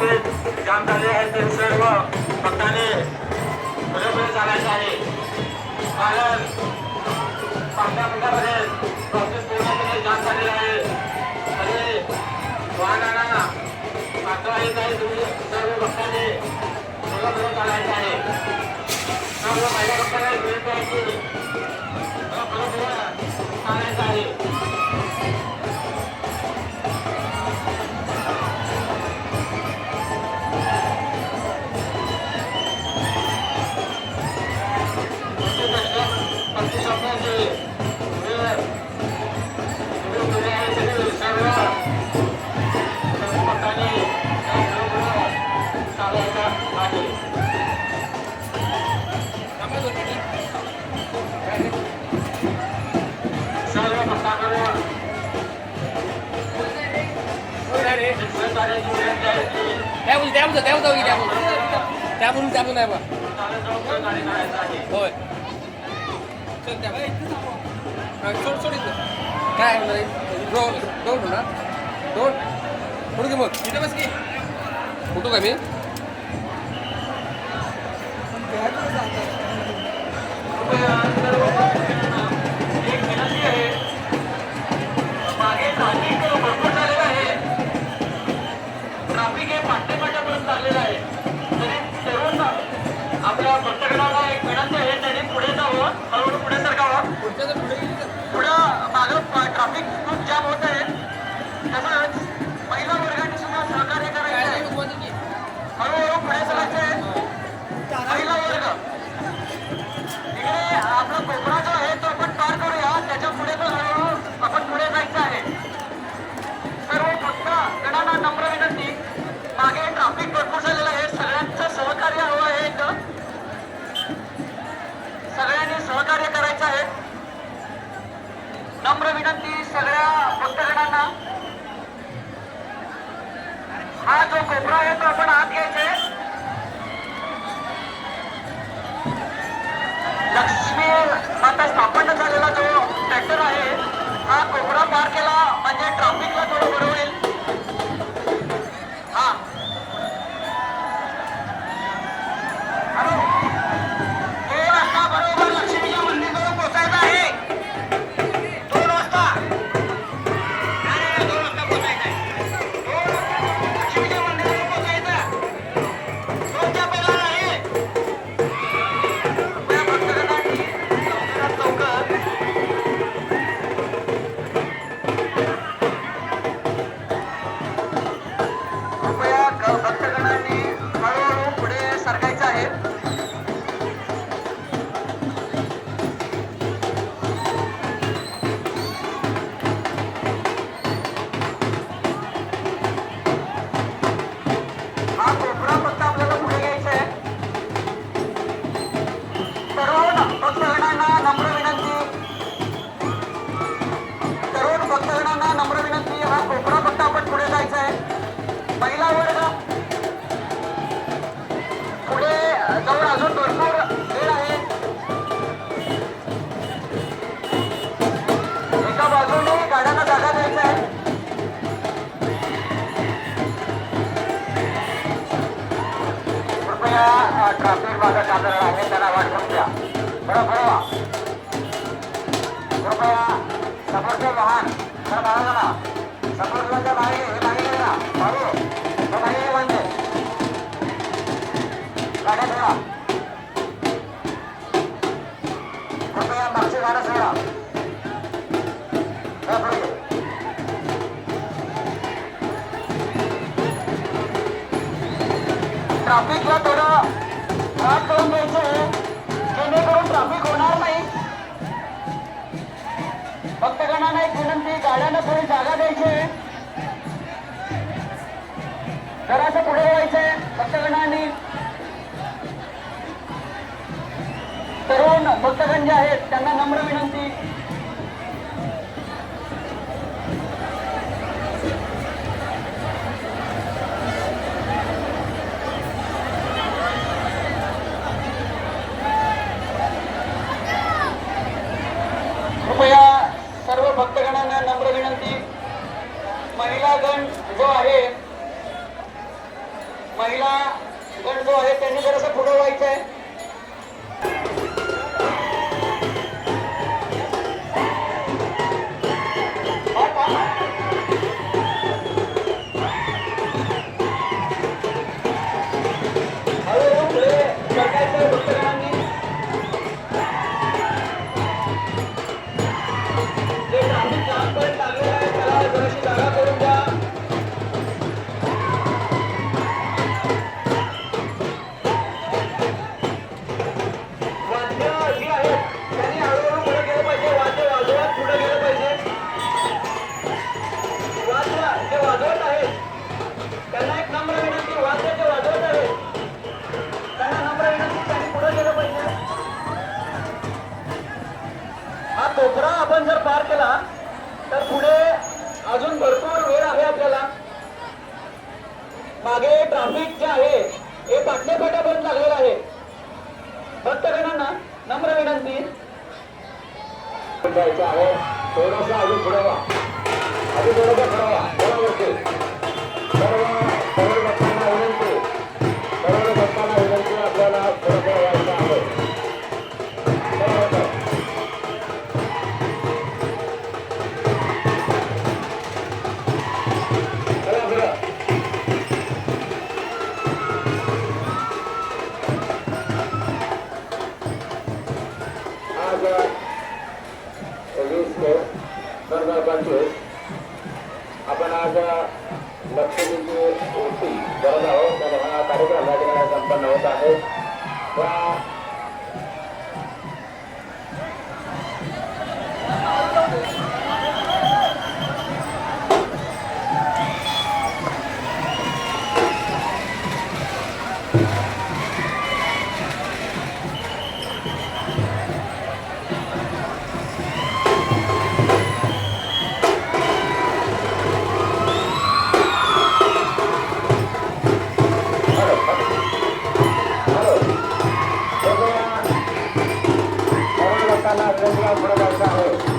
Traffic jam झाले आहे. ते सर्व भक्तांनी पुढे पुढे चालायचं आहे. कारण पाचव्या मिनिटामध्ये त्याबून त्याबून त्याबून जाऊ की त्याबून त्याबून आहे बा. होय. चल सोड सोड इथं. काय आहे दोन दोन ना दोन. फोटो घे मग. इथं बस की. फोटो का मी? Traffic Thank you. नम्र विनंती सगळ्या भक्तगणांना. हा जो कोपरा आहे तो आपण आत घ्यायचे लक्ष्मी माता स्थापन झालेला जो ट्रॅक्टर आहे हा कोपरा पार केला. म्हणजे ट्रॅफिकला थोडं बरोबर ट्रॅफिक माझा सादर आहे त्यांना वाटून द्या. बरं बरोबर कृपया समोरचे वाहन तर मागे ना समोरच्या बाहेर हे बाहेर ना? भाऊ हे बाहेर म्हणजे. गाड्या सोडा कृपया मागची गाड्या सोडा. ट्राफिकला पुढे थोडं विनंती गाड्यांना थोडी जागा द्यायची आहे. जरासं पुढे व्हायचंय भक्तगणांनी. तरुण भक्तगण जे आहेत त्यांना नम्र विनंती. कोपरा आपण जर पार केला तर पुढे अजून भरपूर वेळ आहे आपल्याला. मागे ट्रॅफिक जे आहे हे पाटण्यापाट्यापर्यंत लागलेलं आहे. भक्तगणांना नम्र विनंती. जायचं आहे. थोडासा अजून पुढे अजून थोडासा पुढे वा सर्व वीस मे दोन हजार पंचवीस आपण आज लक्ष्मीची मूर्ती करत आहोत. तर कार्यक्रम या ठिकाणी संपन्न होत आहे. त्या respetan las reglas.